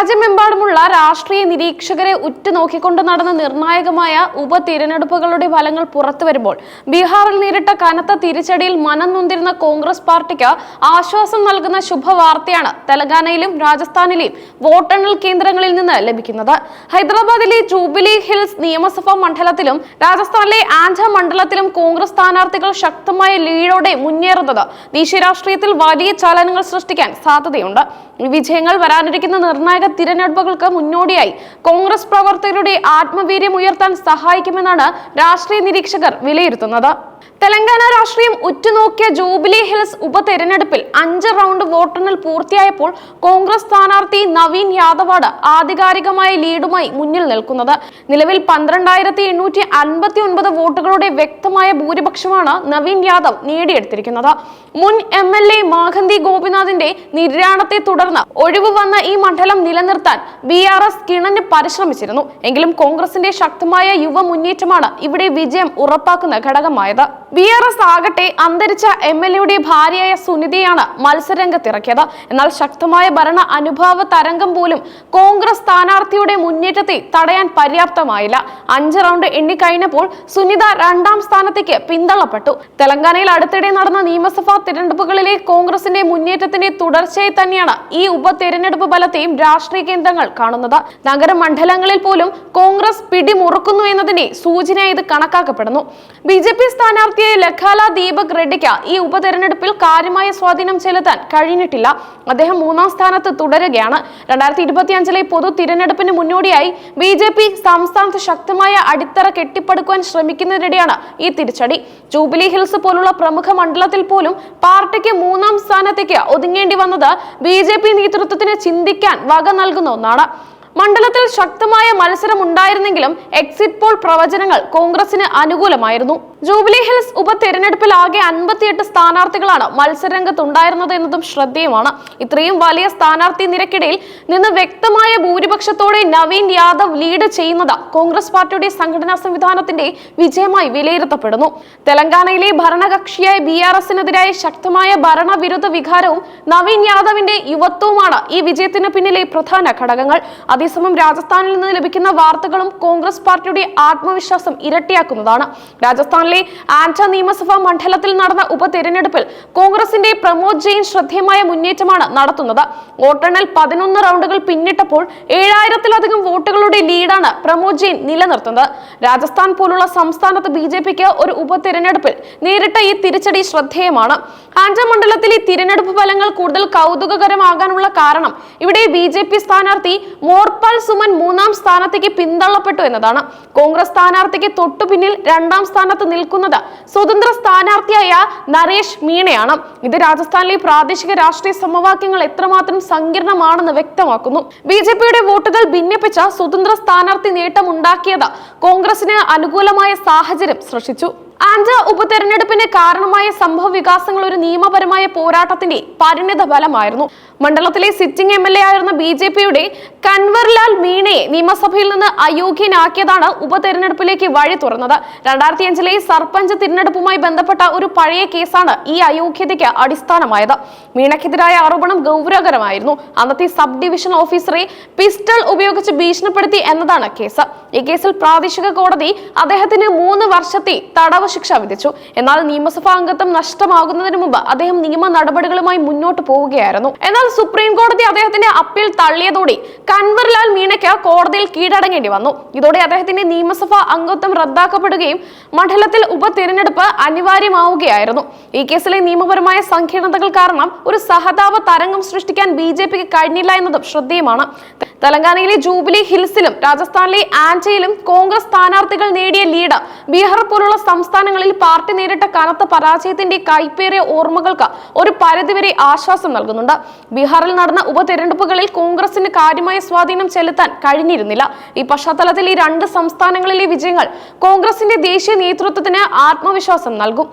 राज्य में രാഷ്ട്രീയ നിരീക്ഷകരെ ഉറ്റുനോക്കിക്കൊണ്ട് നടന്ന നിർണായകമായ ഉപതിരഞ്ഞെടുപ്പുകളുടെ ഫലങ്ങൾ പുറത്തു വരുമ്പോൾ ബീഹാറിൽ നേരിട്ട കനത്ത തിരിച്ചടിയിൽ മനം നൊന്തിരുന്ന കോൺഗ്രസ് പാർട്ടിക്ക് ആശ്വാസം നൽകുന്ന ശുഭവാർത്തയാണ് തെലങ്കാനയിലും രാജസ്ഥാനിലെയും വോട്ടെണ്ണൽ കേന്ദ്രങ്ങളിൽ നിന്ന് ലഭിക്കുന്നത്. ഹൈദരാബാദിലെ ജൂബിലി ഹിൽസ് നിയമസഭാ മണ്ഡലത്തിലും രാജസ്ഥാനിലെ ആൻഡ മണ്ഡലത്തിലും കോൺഗ്രസ് സ്ഥാനാർത്ഥികൾ ശക്തമായ ലീഡോടെ മുന്നേറുന്നത് ദേശീയ രാഷ്ട്രീയത്തിൽ വലിയ ചലനങ്ങൾ സൃഷ്ടിക്കാൻ സാധ്യതയുണ്ട്. വിജയങ്ങൾ വരാനിരിക്കുന്ന നിർണായക തിരഞ്ഞെടുപ്പുകൾക്ക് മുന്നോടിയായി. കോൺഗ്രസ് പ്രവർത്തകരുടെ ആത്മവീര്യം ഉയർത്താൻ സഹായിക്കുമെന്നാണ് രാഷ്ട്രീയ നിരീക്ഷകർ വിലയിരുത്തുന്നത്. തെലങ്കാന രാഷ്ട്രീയം ഉറ്റുനോക്കിയ ജൂബിലി ഹിൽസ് ഉപതെരഞ്ഞെടുപ്പിൽ അഞ്ച് റൗണ്ട് വോട്ടെണ്ണൽ പൂർത്തിയായപ്പോൾ കോൺഗ്രസ് സ്ഥാനാർത്ഥി നവീൻ യാദവാണ് ആധികാരികമായ ലീഡുമായി മുന്നിൽ നിൽക്കുന്നത്. നിലവിൽ പന്ത്രണ്ടായിരത്തി എണ്ണൂറ്റി അൻപത്തി ഒൻപത് വോട്ടുകളുടെ വ്യക്തമായ ഭൂരിപക്ഷമാണ് നവീൻ യാദവ് നേടിയെടുത്തിരിക്കുന്നത്. മുൻ എം എൽ എ മാഖന്തി ഗോപിനാഥിന്റെ നിര്യാണത്തെ തുടർന്ന് ഒഴിവ് വന്ന ഈ മണ്ഡലം നിലനിർത്താൻ ബി ആർ എസ് കിണന് പരിശ്രമിച്ചിരുന്നു. എങ്കിലും കോൺഗ്രസിന്റെ ശക്തമായ യുവ മുന്നേറ്റമാണ് ഇവിടെ വിജയം ഉറപ്പാക്കുന്ന ഘടകമായത്. ബി ആർ എസ് ആകട്ടെ അന്തരിച്ച എം എൽ എയുടെ ഭാര്യയായ സുനിതയാണ് മത്സരരംഗത്തിറക്കിയത്. എന്നാൽ ശക്തമായ ഭരണ അനുഭാവ തരംഗം പോലും കോൺഗ്രസ് സ്ഥാനാർത്ഥിയുടെ മുന്നേറ്റത്തെ തടയാൻ പര്യാപ്തമായില്ല. അഞ്ച് റൗണ്ട് എണ്ണിക്കഴിഞ്ഞപ്പോൾ സുനിത രണ്ടാം സ്ഥാനത്തേക്ക് പിന്തള്ളപ്പെട്ടു. തെലങ്കാനയിൽ അടുത്തിടെ നടന്ന നിയമസഭാ തിരഞ്ഞെടുപ്പുകളിലെ കോൺഗ്രസിന്റെ മുന്നേറ്റത്തിന്റെ തുടർച്ചയായി തന്നെയാണ് ഈ ഉപതെരഞ്ഞെടുപ്പ് ഫലത്തെയും രാഷ്ട്രീയ കേന്ദ്രങ്ങൾ കാണുന്നത്. നഗരമണ്ഡലങ്ങളിൽ പോലും കോൺഗ്രസ് പിടിമുറുക്കുന്നു എന്നതിന്റെ സൂചനയായി ഇത് കണക്കാക്കപ്പെടുന്നു. ബി ജെ പി സ്ഥാനാർത്ഥിയായ ലഖാല ദീപക് റെഡ്ഡിക്ക് ഈ ഉപതെരഞ്ഞെടുപ്പിൽ കാര്യമായ സ്വാധീനം ചെലുത്താൻ കഴിഞ്ഞിട്ടില്ല. അദ്ദേഹം മൂന്നാം സ്ഥാനത്ത് തുടരുകയാണ്. രണ്ടായിരത്തി ഇരുപത്തി അഞ്ചിലെ പൊതു തിരഞ്ഞെടുപ്പിന് മുന്നോടിയായി ബി ജെ പി സംസ്ഥാനത്ത് ശക്തമായ അടിത്തറ കെട്ടിപ്പടുക്കുവാൻ ശ്രമിക്കുന്നതിനിടെയാണ് ഈ തിരിച്ചടി. ജൂബിലി ഹിൽസ് പോലുള്ള പ്രമുഖ മണ്ഡലത്തിൽ പോലും പാർട്ടിക്ക് മൂന്നാം സ്ഥാനത്തേക്ക് ഒതുങ്ങേണ്ടി വന്നത് ബി നേതൃത്വത്തിന് ചിന്തിക്കാൻ വക നൽകുന്ന ഒന്നാണ്. മണ്ഡലത്തിൽ ശക്തമായ മത്സരം ഉണ്ടായിരുന്നെങ്കിലും എക്സിറ്റ് പോൾ പ്രവചനങ്ങൾ കോൺഗ്രസിന് അനുകൂലമായിരുന്നു. ജൂബിലി ഹിൽസ് ഉപതെരഞ്ഞെടുപ്പിൽ ആകെ അൻപത്തിയെട്ട് സ്ഥാനാർത്ഥികളാണ് മത്സരരംഗത്തുണ്ടായിരുന്നത് എന്നതും ശ്രദ്ധേയമാണ്. ഇത്രയും വലിയ സ്ഥാനാർത്ഥി നിരക്കിടയിൽ നിന്ന് വ്യക്തമായ ഭൂരിപക്ഷത്തോടെ നവീൻ യാദവ് ലീഡ് ചെയ്യുന്നത് കോൺഗ്രസ് പാർട്ടിയുടെ സംഘടനാ സംവിധാനത്തിന്റെ വിജയമായി വിലയിരുത്തപ്പെടുന്നു. തെലങ്കാനയിലെ ഭരണകക്ഷിയായ ബി ആർ എസിനെതിരായ ശക്തമായ ഭരണവിരുദ്ധ വികാരവും നവീൻ യാദവിന്റെ യുവത്വവുമാണ് ഈ വിജയത്തിന് പിന്നിലെ പ്രധാന ഘടകങ്ങൾ. അതേസമയം രാജസ്ഥാനിൽ നിന്ന് ലഭിക്കുന്ന വാർത്തകളും കോൺഗ്രസ് പാർട്ടിയുടെ ആത്മവിശ്വാസം ഇരട്ടിയാക്കുന്നതാണ്. രാജസ്ഥാനിലെ ആൻഡ നിയമസഭാ മണ്ഡലത്തിൽ നടന്ന ഉപതെരഞ്ഞെടുപ്പിൽ കോൺഗ്രസിന്റെ പ്രമോദ് ജെയിൻ ശ്രദ്ധേയമായ മുന്നേറ്റമാണ് നടത്തുന്നത്. വോട്ടെണ്ണൽ പതിനൊന്ന് റൗണ്ടുകൾ പിന്നിട്ടപ്പോൾ ഏഴായിരത്തിലധികം വോട്ടുകളുടെ ലീഡാണ് പ്രമോദ് ജെയിൻ നിലനിർത്തുന്നത്. രാജസ്ഥാൻ പോലുള്ള സംസ്ഥാനത്ത് ബി ജെ പിക്ക് ഒരു ഉപതെരഞ്ഞെടുപ്പിൽ നേരിട്ട ഈ തിരിച്ചടി ശ്രദ്ധേയമാണ്. ആൻഡ മണ്ഡലത്തിലെ തിരഞ്ഞെടുപ്പ് ഫലങ്ങൾ കൂടുതൽ കൗതുകകരമാകാനുള്ള കാരണം ഇവിടെ ബി ജെ പി സ്ഥാനാർത്ഥി മോർപാൽ സുമൻ മൂന്നാം സ്ഥാനത്തേക്ക് പിന്തള്ളപ്പെട്ടു എന്നതാണ്. കോൺഗ്രസ് സ്ഥാനാർത്ഥിക്ക് തൊട്ടു പിന്നിൽ രണ്ടാം സ്ഥാനത്ത് നിൽക്കുന്നത് സ്വതന്ത്ര സ്ഥാനാർത്ഥിയായ നരേഷ് മീണയാണ്. ഇത് രാജസ്ഥാനിലെ പ്രാദേശിക രാഷ്ട്രീയ സമവാക്യങ്ങൾ എത്രമാത്രം സങ്കീർണമാണെന്ന് വ്യക്തമാക്കുന്നു. ബി ജെ പിയുടെ വോട്ടുകൾ ഭിന്നിപ്പിച്ച സ്വതന്ത്ര സ്ഥാനാർത്ഥി നേട്ടമുണ്ടാക്കിയത് കോൺഗ്രസിന് അനുകൂലമായ സാഹചര്യം സൃഷ്ടിച്ചു. ആൻഡ ഉപതെരഞ്ഞെടുപ്പിന് കാരണമായ സംഭവ വികാസങ്ങൾ ഒരു നിയമപരമായ പോരാട്ടത്തിന്റെ പരിണിത ഫലമായിരുന്നു മണ്ഡലത്തിലെ സിറ്റിംഗ് എം എൽ എ ആയിരുന്ന ബി ജെ പിയുടെ കൻവർലാൽ മീണയെ നിയമസഭയിൽ നിന്ന് അയോഗ്യനാക്കിയതാണ് ഉപതെരഞ്ഞെടുപ്പിലേക്ക് വഴി തുറന്നത്. രണ്ടായിരത്തി അഞ്ചിലെ സർപഞ്ച് തിരഞ്ഞെടുപ്പുമായി ബന്ധപ്പെട്ട ഒരു പഴയ കേസാണ് ഈ അയോഗ്യതയ്ക്ക് അടിസ്ഥാനമായത്. മീണയ്ക്കെതിരായ ആരോപണം ഗൗരവകരമായിരുന്നു. അന്നത്തെ സബ് ഡിവിഷൻ ഓഫീസറെ പിസ്റ്റൾ ഉപയോഗിച്ച് ഭീഷണിപ്പെടുത്തി എന്നതാണ് കേസ്. ഈ കേസിൽ പ്രാദേശിക കോടതി അദ്ദേഹത്തിന് മൂന്ന് വർഷത്തെ തടവ് ശിക്ഷ വിധിച്ചു. എന്നാൽ നിയമസഭാ അംഗത്വം നഷ്ടമാകുന്നതിന് മുമ്പ് അദ്ദേഹം നിയമ നടപടികളുമായി മുന്നോട്ട് പോവുകയായിരുന്നു. എന്നാൽ സുപ്രീം കോടതി അദ്ദേഹത്തിന്റെ അപ്പീൽ തള്ളിയതോടെ കൻവർലാൽ മീണയ്ക്ക് കോടതിയിൽ കീഴടങ്ങേണ്ടി വന്നു. ഇതോടെ അദ്ദേഹത്തിന്റെ നിയമസഭാ അംഗത്വം റദ്ദാക്കപ്പെടുകയും മണ്ഡലത്തിൽ ഉപതെരഞ്ഞെടുപ്പ് അനിവാര്യമാവുകയായിരുന്നു. ഈ കേസിലെ നിയമപരമായ സങ്കീർണതകൾ കാരണം ഒരു സഹതാപ തരംഗം സൃഷ്ടിക്കാൻ ബി ജെ പിക്ക് കഴിഞ്ഞില്ല എന്നതും ശ്രദ്ധേയമാണ്. തെലങ്കാനയിലെ ജൂബിലി ഹിൽസിലും രാജസ്ഥാനിലെ ആൻഡയിലും കോൺഗ്രസ് സ്ഥാനാർത്ഥികൾ നേടിയ ലീഡ് ബീഹാർ പോലുള്ള സംസ്ഥാനങ്ങളിൽ പാർട്ടി നേരിട്ട കനത്ത പരാജയത്തിന്റെ കൈപ്പേറിയ ഓർമ്മകൾക്ക് ഒരു പരിധിവരെ ആശ്വാസം നൽകുന്നുണ്ട്. ബീഹാറിൽ നടന്ന ഉപതെരഞ്ഞെടുപ്പുകളിൽ കോൺഗ്രസിന് കാര്യമായ സ്വാധീനം ചെലുത്താൻ കഴിഞ്ഞിരുന്നില്ല. ഈ പശ്ചാത്തലത്തിൽ ഈ രണ്ട് സംസ്ഥാനങ്ങളിലെ വിജയങ്ങൾ കോൺഗ്രസിന്റെ ദേശീയ നേതൃത്വത്തിന് ആത്മവിശ്വാസം നൽകും.